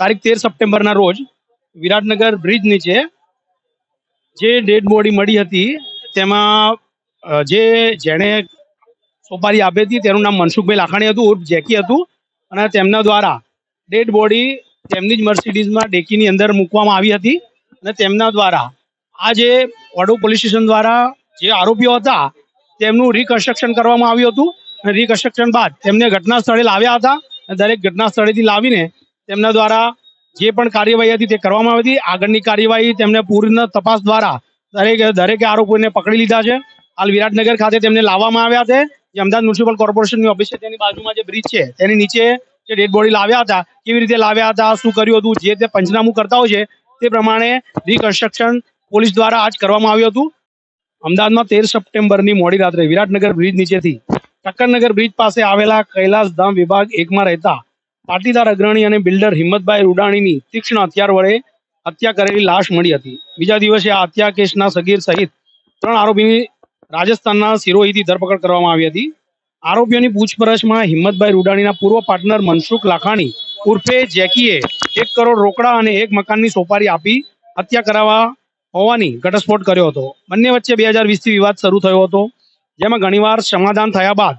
તારીખ તેર સપ્ટેમ્બરના રોજ વિરાટનગર બ્રિજ નીચે જે ડેડ બોડી મળી હતી, તેમાં જે જેણે સોપારી આપી હતી, તેનું નામ મનસુખભાઈ લાખાણી હતું, ઉર્ફ જેકી હતું, અને તેમના દ્વારા ડેડ બોડી તેમની જ મર્સિડીઝમાં ડેકીની અંદર મૂકવામાં આવી હતી, અને તેમના દ્વારા આ જે વડો પોલીસ સ્ટેશન દ્વારા જે આરોપીઓ હતા, તેમનું રિકન્સ્ટ્રક્શન કરવામાં આવ્યું હતું, અને રિકન્સ્ટ્રક્શન બાદ તેમને ઘટના સ્થળે લાવ્યા હતા, અને દરેક ઘટના સ્થળેથી લાવીને તેમના દ્વારા જે પણ કાર્યવાહી હતી તે કરવામાં આવી હતી. આગળની કાર્યવાહી તેમને પૂર્ણ તપાસ દ્વારા દરેક દરેકે આરોપીઓને પકડી લીધા છે. હાલ વિરાટનગર ખાતે તેમને લાવવામાં આવ્યા છે. જે અમદાવાદ મ્યુનિસિપલ કોર્પોરેશનની ઓફિસ છે, તેની બાજુમાં જે બ્રિજ છે, તેની નીચે જે ડેડ બોડી લાવ્યા હતા, કેવી રીતે લાવ્યા હતા, શું કર્યું હતું, જે તે પંચનામું કરતા હોય છે, તે પ્રમાણે રિકન્સ્ટ્રક્શન પોલીસ દ્વારા આજ કરવામાં આવ્યું હતું. અમદાવાદમાં તેર સપ્ટેમ્બરની મોડી રાત્રે વિરાટનગર બ્રિજ નીચેથી ટક્કરનગર બ્રિજ પાસે આવેલા કૈલાસધામ વિભાગ એકમાં રહેતા પાટીદાર અગ્રણી અને બિલ્ડર હિંમતભાઈ રૂડાણીની તીક્ષ્ણ હથિયાર વડે હત્યા કરેલી લાશ મળી હતી. બીજા દિવસે આ હત્યા કેસના સગીર સહિત ત્રણ આરોપીની રાજસ્થાનના સિરોહીથી ધરપકડ કરવામાં આવી હતી. આરોપીઓની પૂછપરછમાં હિંમતભાઈ રૂડાણીના પૂર્વ પાર્ટનર મનસુખ લાખાણી ઉર્ફે જેકીએ એક કરોડ રોકડા અને એક મકાનની સોપારી આપી હત્યા કરાવવા હોવાની ઘટસ્ફોટ કર્યો હતો. બંને વચ્ચે બે હજાર વીસથી વિવાદ શરૂ થયો હતો, જેમાં ઘણીવાર સમાધાન થયા બાદ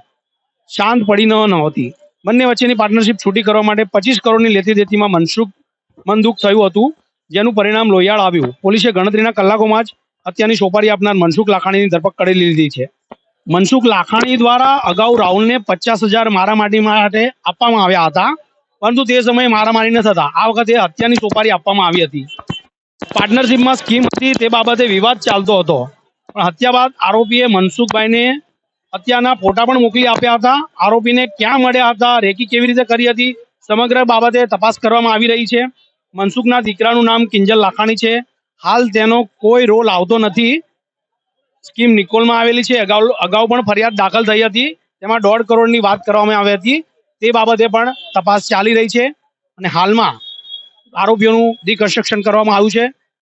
શાંત પડી ન નહોતી બંને વચ્ચેની પાર્ટનરશિપ છૂટી કરવા માટે પચીસ કરોડની લેતી દેતીમાં મનસુખ, મનદુખ થયું હતું, જેનું પરિણામ લોહિયાળ આવ્યું. પોલીસે ગણતરીના કલાકોમાં જ હત્યાની સોપારી આપનાર મનસુખ લાખાણીની ધરપકડ કરી લીધી છે. મનસુખ લાખાણી દ્વારા અગાઉ રાહુલને પચાસ હજાર મારામારી માટે આપવામાં આવ્યા હતા, પરંતુ તે સમયે મારામારી ન થતા. આ વખતે હત્યાની સોપારી આપવામાં આવી હતી. પાર્ટનરશિપમાં સ્કીમ હતી તે બાબતે વિવાદ ચાલતો હતો. પણ હત્યા બાદ આરોપીએ મનસુખભાઈને હત્યાના ફોટા પણ મોકલી આપ્યા હતા. આરોપીને ક્યાં મળ્યા હતા, રેકી કેવી રીતે કરી હતી, સમગ્ર બાબતે તપાસ કરવામાં આવી રહી છે. મનસુખના દીકરાનું નામ કિંજલ લાખાણી છે. હાલ તેનો કોઈ રોલ આવતો નથી. સ્કીમ નિકોલમાં આવેલી છે. અગાઉ અગાઉ પણ ફરિયાદ દાખલ થઈ હતી. તેમાં દોઢ કરોડની વાત કરવામાં આવી હતી. તે બાબતે પણ તપાસ ચાલી રહી છે. અને હાલમાં આરોપીઓનું રિકન્સ્ટ્રક્શન કરવામાં આવ્યું છે.